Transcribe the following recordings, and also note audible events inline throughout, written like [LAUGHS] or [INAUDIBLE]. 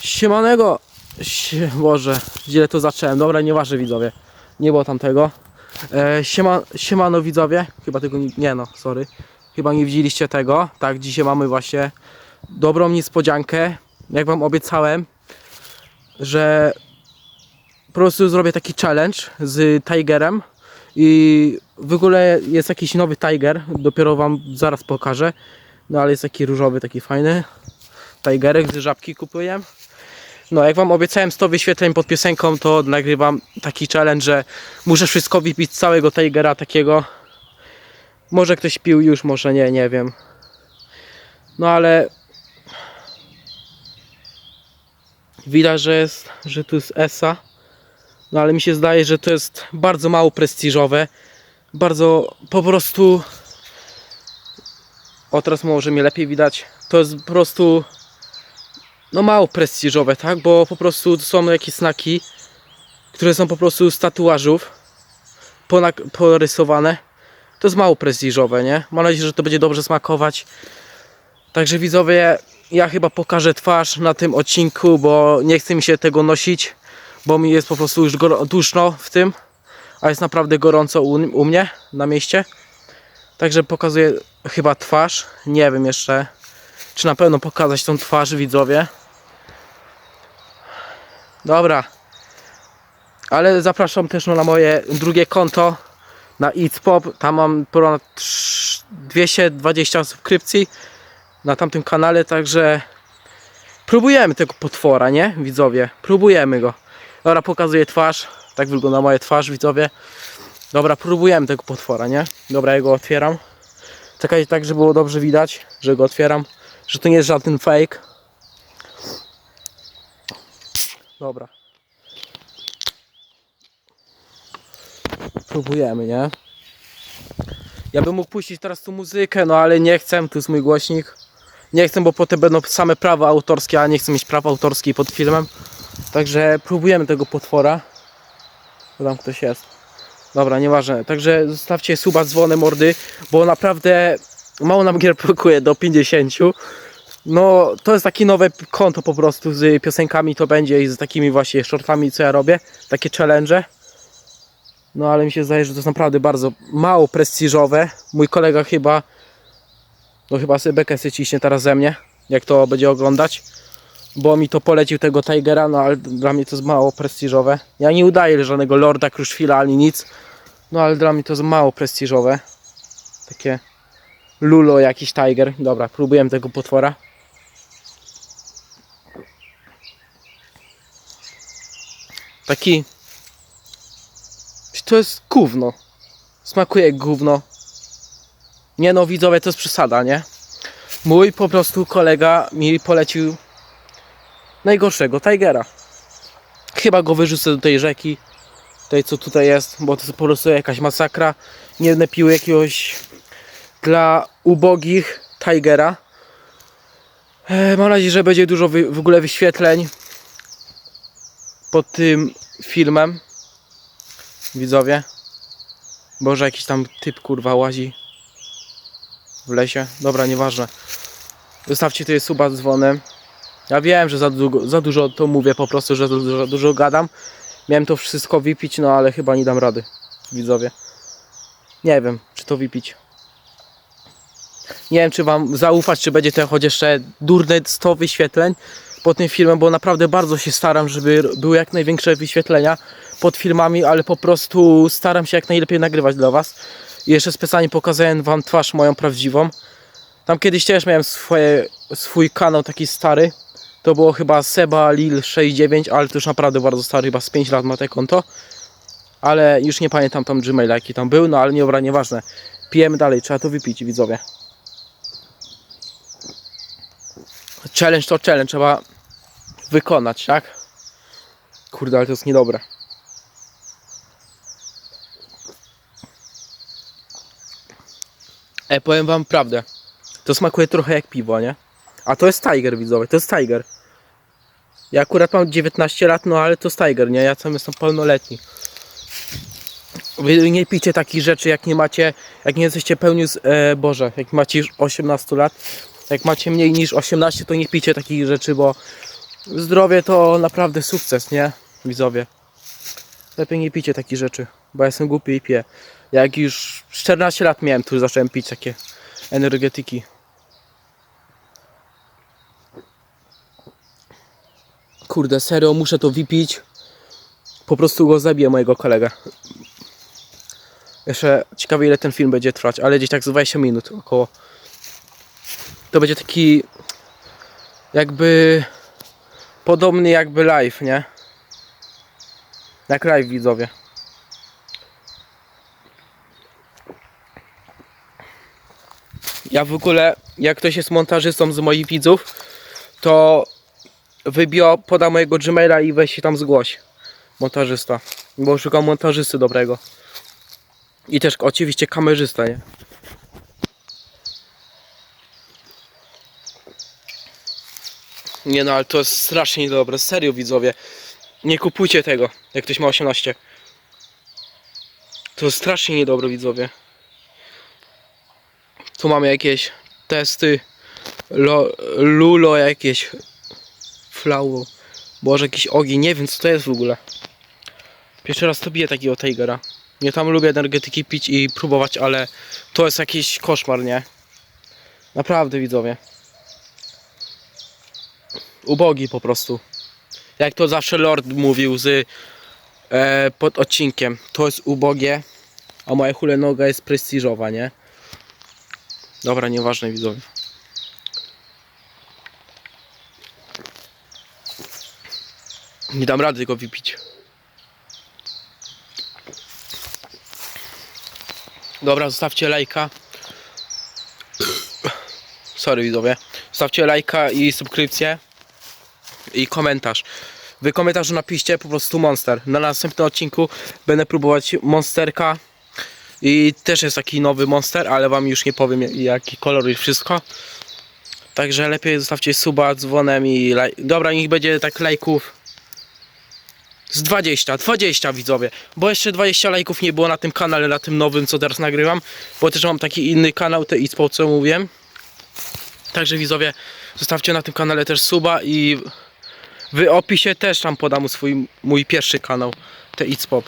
Siemanego! Sie, Boże, źle to zacząłem. Dobra, nieważne widzowie. Nie było tamtego. E, siema, siemano widzowie. Chyba tego nie, nie no, sorry. Chyba nie widzieliście tego. Tak, dzisiaj mamy właśnie dobrą niespodziankę. Jak wam obiecałem, że po prostu zrobię taki challenge z Tigerem. I w ogóle jest jakiś nowy Tiger. Dopiero wam zaraz pokażę. No ale jest taki różowy, taki fajny. Tigerek z żabki kupuję. No, jak wam obiecałem 100 wyświetleń pod piosenką, to nagrywam taki challenge, że muszę wszystko wypić całego Tigera takiego. Może ktoś pił już, może nie, nie wiem. No ale widać, że jest, że tu jest ESA. No ale mi się zdaje, że to jest bardzo mało prestiżowe. Bardzo po prostu. O, teraz może mnie lepiej widać. To jest po prostu no mało prestiżowe, tak? Bo po prostu są jakieś znaki, które są po prostu z tatuażów porysowane. To jest mało prestiżowe, nie? Mam nadzieję, że to będzie dobrze smakować. Także widzowie, ja chyba pokażę twarz na tym odcinku, bo nie chce mi się tego nosić, bo mi jest po prostu już duszno w tym, a jest naprawdę gorąco u, u mnie na mieście. Także pokazuję chyba twarz. Nie wiem jeszcze, czy na pewno pokazać tą twarz widzowie. Dobra. Ale zapraszam też no, na moje drugie konto na Eats Pop. Tam mam ponad trz- 220 subskrypcji na tamtym kanale, także próbujemy tego potwora, nie? Widzowie, próbujemy go. Dobra, pokazuję twarz. Tak wygląda moja twarz, widzowie. Dobra, próbujemy tego potwora, nie? Dobra, ja go otwieram. Czekajcie tak, żeby było dobrze widać, że go otwieram. Że to nie jest żaden fake. Dobra. Próbujemy, nie? Ja bym mógł puścić teraz tu muzykę, no ale nie chcę, tu jest mój głośnik. Nie chcę, bo potem będą same prawa autorskie, a nie chcę mieć praw autorskich pod filmem. Także próbujemy tego potwora. Bo tam ktoś jest. Dobra, nieważne. Także zostawcie suba dzwony mordy, bo naprawdę mało nam gier brakuje do 50. No, to jest takie nowe konto po prostu z piosenkami to będzie i z takimi właśnie shortami, co ja robię. Takie challenge. No, ale mi się zdaje, że to jest naprawdę bardzo mało prestiżowe. Mój kolega chyba, no chyba sobie bekę ciśnie teraz ze mnie, jak to będzie oglądać. Bo mi to polecił tego Tigera, no ale dla mnie to jest mało prestiżowe. Ja nie udaję żadnego Lorda Kruszwila ani nic. No ale dla mnie to jest mało prestiżowe. Takie Lulo jakiś Tiger. Dobra, próbujemy tego potwora. Taki. To jest gówno. Smakuje gówno. Nie no, widzowie, to jest przesada, nie? Mój po prostu kolega mi polecił najgorszego Tigera. Chyba go wyrzucę do tej rzeki. Tej co tutaj jest, bo to jest po prostu jakaś masakra. Nie będę pił jakiegoś dla ubogich Tigera. E, mam nadzieję, że będzie dużo w ogóle wyświetleń pod tym filmem. Widzowie. Boże, jakiś tam typ kurwa łazi w lesie. Dobra, nieważne. Zostawcie tutaj suba z dzwonem. Ja wiem, że za, długo, za dużo to mówię, po prostu, że za dużo, dużo gadam. Miałem to wszystko wypić, no ale chyba nie dam rady, widzowie. Nie wiem, czy to wypić. Nie wiem, czy wam zaufać, czy będzie to choć jeszcze durne 100 wyświetleń pod tym filmem, bo naprawdę bardzo się staram, żeby były jak największe wyświetlenia pod filmami, ale po prostu staram się jak najlepiej nagrywać dla was. I jeszcze specjalnie pokazałem wam twarz moją prawdziwą. Tam kiedyś też miałem swoje, swój kanał taki stary. To było chyba Seba Lil 69, ale to już naprawdę bardzo stary, chyba z 5 lat ma te konto. Ale już nie pamiętam tam Gmaila jaki tam był, no ale nie dobra, nieważne. Pijemy dalej, trzeba to wypić, widzowie. Challenge to challenge, trzeba wykonać, tak? Kurde, ale to jest niedobre. E, powiem wam prawdę. To smakuje trochę jak piwo, nie? A to jest Tiger, widzowie, to jest Tiger. Ja akurat mam 19 lat, no ale to jest Tiger, nie? Ja sam jestem pełnoletni. Wy nie pijcie takich rzeczy, jak nie macie, jak nie jesteście pełni z, e, Boże, jak macie już 18 lat. Jak macie mniej niż 18, to nie pijcie takich rzeczy, bo Zdrowie to naprawdę sukces, nie? Widzowie. Lepiej nie picie takich rzeczy, bo ja jestem głupi i piję. Jak już 14 lat miałem, już zacząłem pić takie energetyki. Kurde, serio, muszę to wypić. Po prostu go zabiję, mojego kolegę. Jeszcze ciekawe ile ten film będzie trwać, ale gdzieś tak z 20 minut około. To będzie taki jakby podobny jakby live, nie? Jak live widzowie. Ja w ogóle, jak ktoś jest montażystą z moich widzów, to wybio, poda mojego Gmaila i weź się tam zgłoś. Montażysta. Bo szukam montażysty dobrego. I też oczywiście kamerzysta, nie? Nie no, ale to jest strasznie niedobre, serio widzowie. Nie kupujcie tego, jak ktoś ma 18. To jest strasznie niedobre widzowie. Tu mamy jakieś testy. Lo, lulo jakieś. Flau. Boże, jakiś ogień, nie wiem co to jest w ogóle. Pierwszy raz to biję takiego Tigera. Nie tam lubię energetyki pić i próbować, ale to jest jakiś koszmar, nie? Naprawdę widzowie. Ubogi po prostu. Jak to zawsze Lord mówił z e, pod odcinkiem. To jest ubogie, a moja hulenoga jest prestiżowa, nie? Dobra, nieważne widzowie. Nie dam rady go wypić. Dobra, zostawcie lajka. Sorry widzowie. Zostawcie lajka i subskrypcję. I komentarz. Wy komentarzu napiszcie po prostu Monster. Na następnym odcinku będę próbować Monsterka. I też jest taki nowy Monster, ale wam już nie powiem jaki kolor i wszystko. Także lepiej zostawcie suba dzwonem i laj... Dobra, niech będzie tak lajków. Z 20, 20 widzowie, bo jeszcze 20 lajków nie było na tym kanale, na tym nowym, co teraz nagrywam, bo też mam taki inny kanał, te ISPO, co mówiłem. Także widzowie, zostawcie na tym kanale też suba i w opisie też tam podam swój, mój pierwszy kanał, te It's Pop.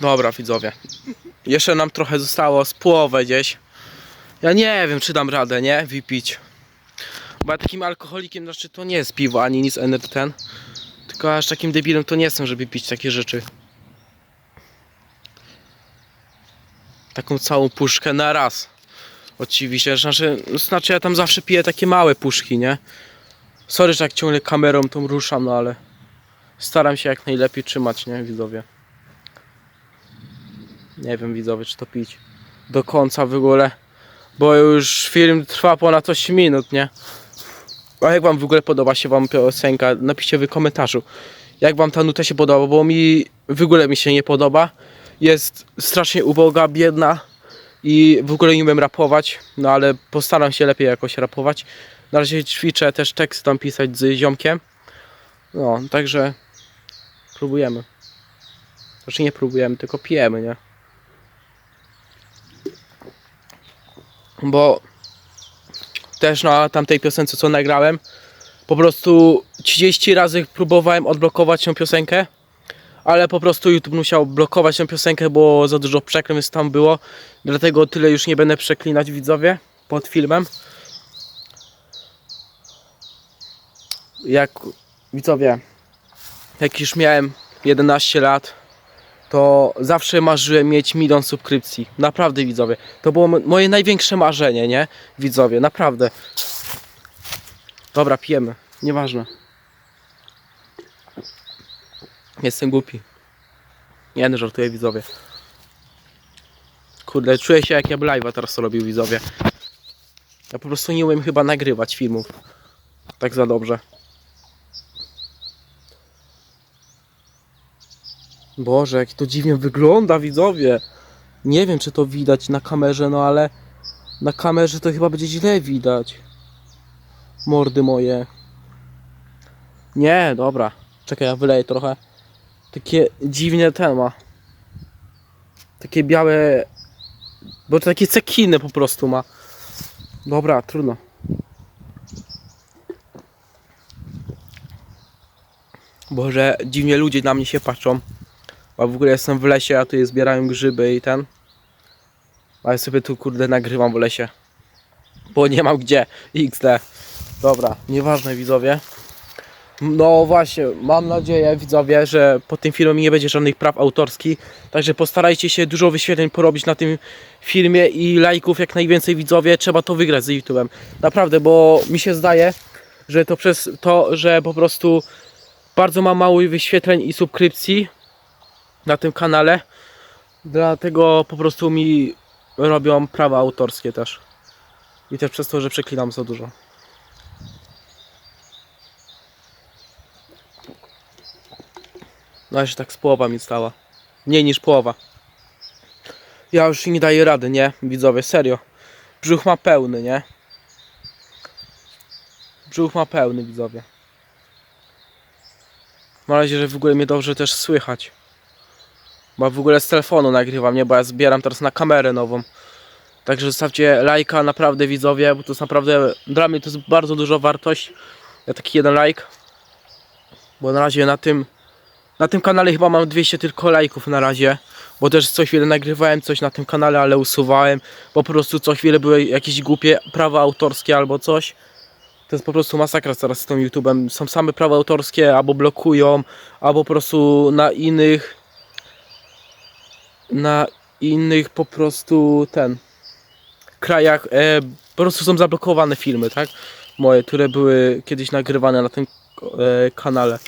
Dobra widzowie, jeszcze nam trochę zostało z połowę gdzieś. Ja nie wiem, czy dam radę, nie? Wypić. Bo ja takim alkoholikiem, znaczy to nie jest piwo, ani nic ten. Tylko aż takim debilem to nie jestem, żeby pić takie rzeczy. Taką całą puszkę na raz. Oczywiście, znaczy, znaczy ja tam zawsze piję takie małe puszki, nie? Sorry, że jak ciągle kamerą tą ruszam, no ale staram się jak najlepiej trzymać, nie, widzowie? Nie wiem, widzowie, czy to pić do końca w ogóle bo już film trwa ponad 8 minut, nie? A jak wam w ogóle podoba się wam piosenka? Napiszcie w komentarzu. Jak wam ta nuta się podoba, bo mi w ogóle mi się nie podoba. Jest strasznie uboga, biedna i w ogóle nie umiem rapować, no ale postaram się lepiej jakoś rapować. Na razie ćwiczę też tekst tam pisać z ziomkiem. No, także próbujemy. Znaczy nie próbujemy, tylko pijemy, nie? bo też na tamtej piosence co nagrałem po prostu 30 razy próbowałem odblokować tą piosenkę ale po prostu YouTube musiał blokować tę piosenkę, bo za dużo przekleństw tam było dlatego tyle już nie będę przeklinać widzowie pod filmem jak widzowie jak już miałem 11 lat to zawsze marzyłem mieć milion subskrypcji. Naprawdę widzowie. To było mo- moje największe marzenie, nie? Widzowie, naprawdę. Dobra, pijemy. Nieważne. Jestem głupi. Nie, no żartuję widzowie. Kurde, czuję się jak ja live'a teraz to robił widzowie. Ja po prostu nie umiem chyba nagrywać filmów. Tak za dobrze. Boże, jak to dziwnie wygląda, widzowie. Nie wiem, czy to widać na kamerze, no ale na kamerze to chyba będzie źle widać. Mordy moje. Nie, dobra. Czekaj, ja wyleję trochę. Takie dziwne ten ma. Takie białe Bo to takie cekiny po prostu ma. Dobra, trudno. Boże, dziwnie ludzie na mnie się patrzą. A w ogóle jestem w lesie, a tu je zbierają grzyby i ten. A ja sobie tu kurde nagrywam w lesie. Bo nie mam gdzie. XD. Dobra, nieważne widzowie. No właśnie, mam nadzieję widzowie, że po tym filmie nie będzie żadnych praw autorskich. Także postarajcie się dużo wyświetleń porobić na tym filmie i lajków jak najwięcej widzowie. Trzeba to wygrać z YouTube'em. Naprawdę, bo mi się zdaje, że to przez to, że po prostu bardzo ma mało wyświetleń i subskrypcji na tym kanale. Dlatego po prostu mi robią prawa autorskie też. I też przez to, że przeklinam za dużo. No jeszcze tak z połowa mi stała. Mniej niż połowa. Ja już nie daję rady, nie? Widzowie, serio. Brzuch ma pełny, nie? Brzuch ma pełny, widzowie. Mam nadzieję, że w ogóle mnie dobrze też słychać. Bo w ogóle z telefonu nagrywam, nie? Bo ja zbieram teraz na kamerę nową. Także zostawcie lajka, naprawdę widzowie, bo to jest naprawdę, dla mnie to jest bardzo dużo wartość. Ja taki jeden like. Bo na razie na tym, na tym kanale chyba mam 200 tylko lajków na razie. Bo też co chwilę nagrywałem coś na tym kanale, ale usuwałem. Po prostu co chwilę były jakieś głupie prawa autorskie albo coś. To jest po prostu masakra teraz z tym YouTube'em. Są same prawa autorskie, albo blokują, albo po prostu na innych na innych po prostu ten krajach e, po prostu są zablokowane filmy, tak? Moje, które były kiedyś nagrywane na tym e, kanale.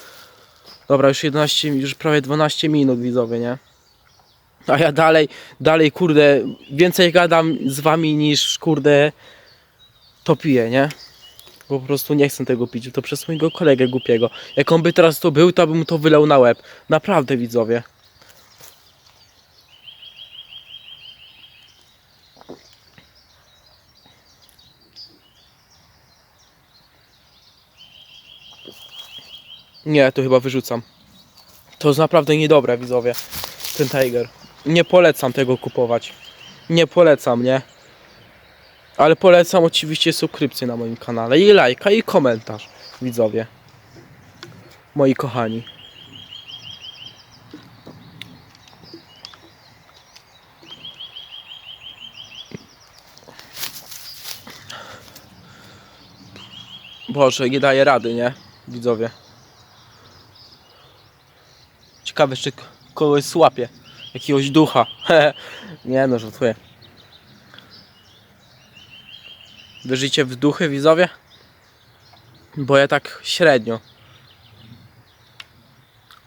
Dobra, już 11, już prawie 12 minut widzowie, nie? A ja dalej, dalej, kurde, więcej gadam z wami niż, kurde, to piję, nie? Bo po prostu nie chcę tego pić, to przez mojego kolegę głupiego. Jak on by teraz to był, to bym mu to wylał na łeb. Naprawdę, widzowie. Nie, to chyba wyrzucam. To jest naprawdę niedobre, widzowie. Ten Tiger. Nie polecam tego kupować. Nie polecam, nie? Ale polecam oczywiście subskrypcję na moim kanale i lajka i komentarz, widzowie. Moi kochani. Boże, nie daje rady, nie? Widzowie. Ciekawe, czy kogoś słapie. Jakiegoś ducha. [LAUGHS] nie no, żartuję. Wierzycie w duchy, widzowie? Bo ja tak średnio.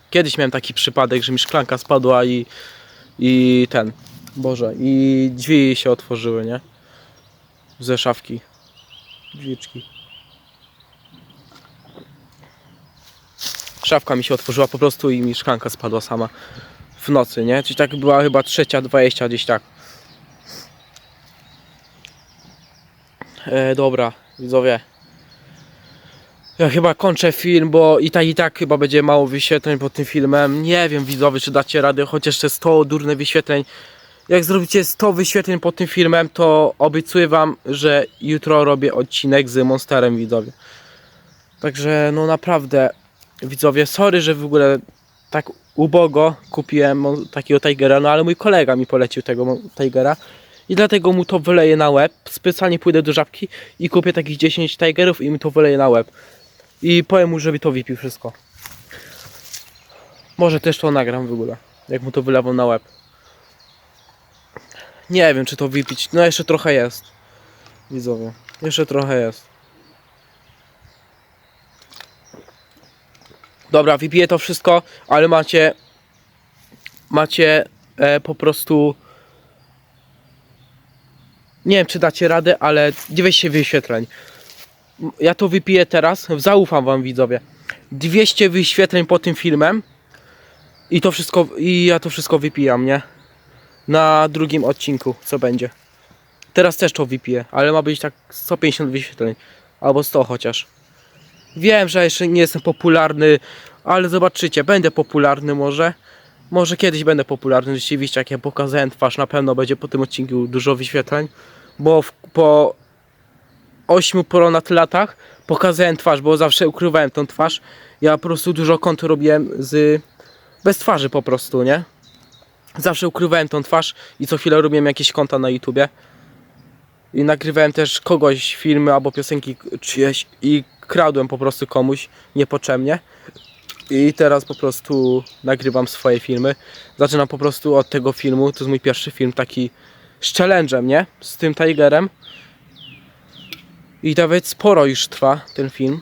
Kiedyś miałem taki przypadek, że mi szklanka spadła i, i ten, Boże, i drzwi się otworzyły, nie? Ze szafki. Drzwiczki. Szafka mi się otworzyła po prostu i mi szklanka spadła sama w nocy, nie? Czyli tak była chyba trzecia, dwadzieścia gdzieś tak. E, dobra, widzowie. Ja chyba kończę film, bo i tak i tak chyba będzie mało wyświetleń pod tym filmem. Nie wiem widzowie, czy dacie radę, chociaż te 100 durne wyświetleń. Jak zrobicie 100 wyświetleń pod tym filmem, to obiecuję wam, że jutro robię odcinek z Monsterem widzowie. Także no naprawdę widzowie, sorry, że w ogóle tak ubogo kupiłem takiego Tigera, no ale mój kolega mi polecił tego Tigera i dlatego mu to wyleję na łeb. Specjalnie pójdę do żabki i kupię takich 10 Tigerów i mi to wyleję na łeb. I powiem mu, żeby to wypił wszystko. Może też to nagram w ogóle, jak mu to wylewam na łeb. Nie wiem, czy to wypić. No jeszcze trochę jest. Widzowie, jeszcze trochę jest. Dobra, wypiję to wszystko, ale macie macie e, po prostu nie wiem czy dacie radę, ale 200 wyświetleń. Ja to wypiję teraz, zaufam wam widzowie. 200 wyświetleń po tym filmem i to wszystko i ja to wszystko wypijam, nie? Na drugim odcinku, co będzie. Teraz też to wypiję, ale ma być tak 150 wyświetleń albo 100 chociaż. Wiem, że jeszcze nie jestem popularny, ale zobaczycie, będę popularny może Może kiedyś będę popularny, rzeczywiście, jak ja pokazałem twarz, na pewno będzie po tym odcinku dużo wyświetleń, bo w, po 8 ponad latach pokazałem twarz, bo zawsze ukrywałem tą twarz. Ja po prostu dużo kont robiłem z bez twarzy po prostu, nie? Zawsze ukrywałem tą twarz i co chwilę robiłem jakieś konta na YouTubie. I nagrywałem też kogoś filmy albo piosenki czyjeś i kradłem po prostu komuś niepotrzebnie. I teraz po prostu nagrywam swoje filmy. Zaczynam po prostu od tego filmu. To jest mój pierwszy film taki z challenge'em, nie? Z tym Tigerem. I nawet sporo już trwa ten film.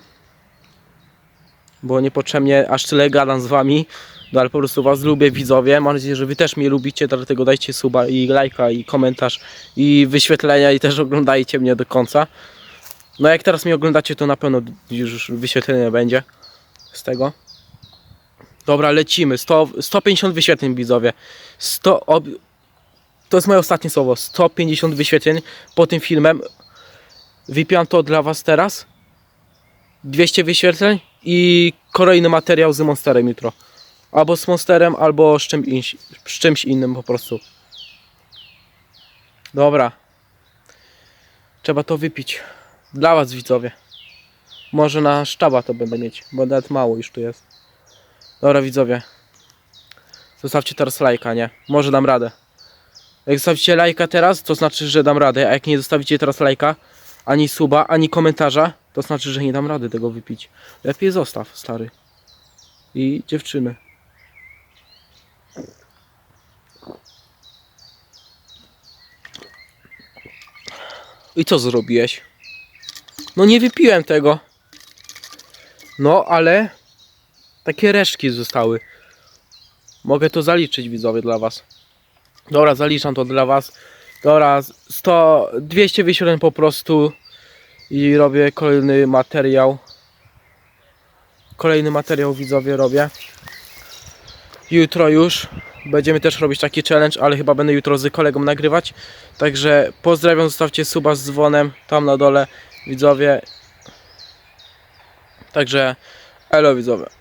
Bo niepotrzebnie aż tyle gadam z wami. No ale po prostu was lubię widzowie. Mam nadzieję, że wy też mnie lubicie, dlatego dajcie suba i lajka i komentarz i wyświetlenia i też oglądajcie mnie do końca. No jak teraz mnie oglądacie, to na pewno już wyświetlenie będzie z tego. Dobra, lecimy. 100, 150 wyświetleń widzowie. 100 ob... To jest moje ostatnie słowo. 150 wyświetleń po tym filmem. Wypiłam to dla was teraz. 200 wyświetleń i kolejny materiał z Monsterem jutro. Albo z Monsterem, albo z czymś, inś- z czymś innym po prostu. Dobra. Trzeba to wypić. Dla was widzowie. Może na sztaba to będę mieć, bo nawet mało już tu jest. Dobra widzowie. Zostawcie teraz lajka, nie? Może dam radę. Jak zostawicie lajka teraz, to znaczy, że dam radę, a jak nie zostawicie teraz lajka, ani suba, ani komentarza, to znaczy, że nie dam rady tego wypić. Lepiej zostaw, stary. I dziewczyny. I co zrobiłeś? No nie wypiłem tego. No, ale takie resztki zostały. Mogę to zaliczyć widzowie dla was. Dobra, zaliczam to dla was. Dobra, 100, 200 wyświetleń po prostu i robię kolejny materiał. Kolejny materiał widzowie robię. Jutro już będziemy też robić taki challenge, ale chyba będę jutro z kolegą nagrywać. Także pozdrawiam, zostawcie suba z dzwonem tam na dole widzowie. Także elo widzowie.